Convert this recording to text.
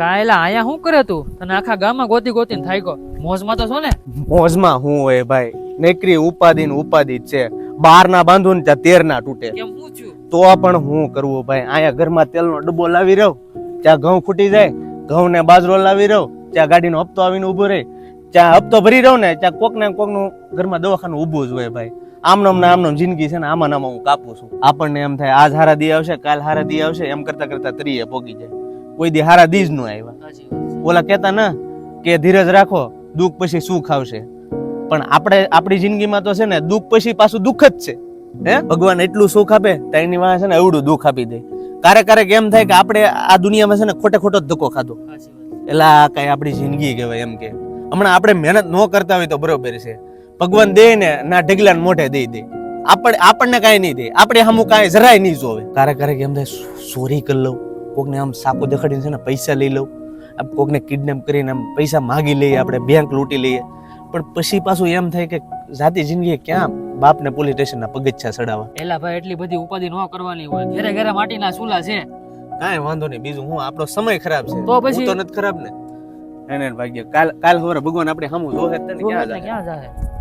કાયલા આયા શું કરે તું? તને આખા ગામમાં ગોતી ગોતીને થાય ગયો મોજમાં તો છો ને? મોજમાં હું હોય ભાઈ? નેકરી ઉપાધિ ને ઉપાધિ જ છે. બાર ના બાંધો ને ત્યાં તેર ના તૂટે. કેમ તો પણ હું કરવું ભાઈ? અહીંયા ઘરમાં તેલનો ડબ્બો લાવી રહ્યો. ત્યાં ઘઉં ખૂટી જાય. ઘઉં ને બાજરો લાવી રહ્યો. ત્યાં ગાડીનો હપ્તો આવીને ઊભો રહે. ત્યાં હપ્તો ભરી રહ્યો ને ત્યાં કોક ને કોકનું ઘરમાં દવાખાનું ઊભું જ હોય ભાઈ. આમનો ને આમનો જિંદગી છે ને આમાં ને આમાં હું કાપું છું. આપણને એમ થાય આજ હારા દી આવશે કાલ હારા દી આવશે. એમ કરતા કરતા ત્રીએ પોગી જાય. કોઈ દી હારા દીજ જ આવ્યા ઓલા કહેતા ના કે ધીરજ રાખો દુઃખ પછી સુખ આવશે. પણ આપણે આપણી જિંદગીમાં તો છે ને દુઃખ પછી પાછું દુઃખ જ છે. હે? ભગવાન એટલું સુખ આપે તો એની વાંહે છે ને એવડું દુઃખ આપી દે. ક્યારેક ક્યારેક એમ થાય કે આપણે આ દુનિયામાં છે ને ખોટે ખોટો જ ધક્કો ખાધો. એટલે આ કઈ આપણી જિંદગી કહેવાય એમ કે. હમણાં આપણે મહેનત ન કરતા હોય તો બરોબર છે. ભગવાન દે ને ના ઢગલા મોઢે દઈ દે. આપણે આપણને કાંઈ નહીં દે. આપણે હમું કાંઈ જરાય નહીં જોવે. ક્યારેક ક્યારેક એમ થાય સોરી કરી લઉં. કોકને આમ સાપો દેખાડીને છે ને પૈસા લઈ લઉં. આમ કોકને કિડનેપ કરીને આમ પૈસા માગી લઈએ આપણે બેંક લૂંટી લઈએ. પણ પછી પાછું એમ થાય કે જાતિ જિંદગી ક્યાં બાપને પોલીસ સ્ટેશનના પગથિયા ચડાવવા? એલા ભાઈ એટલી બધી ઉપાધિ ન કરવાની હોય. ઘરે ઘરે માટીના ચૂલા છે. કાંઈ વાંધો નહીં બીજું હું આપણો સમય ખરાબ છે. તો પછી- તો નથી ખરાબ ને. એને એને ભાગ્ય. કાલ કાલ હવે ભગવાન આપણે સામું જોહે તને ક્યાં જાય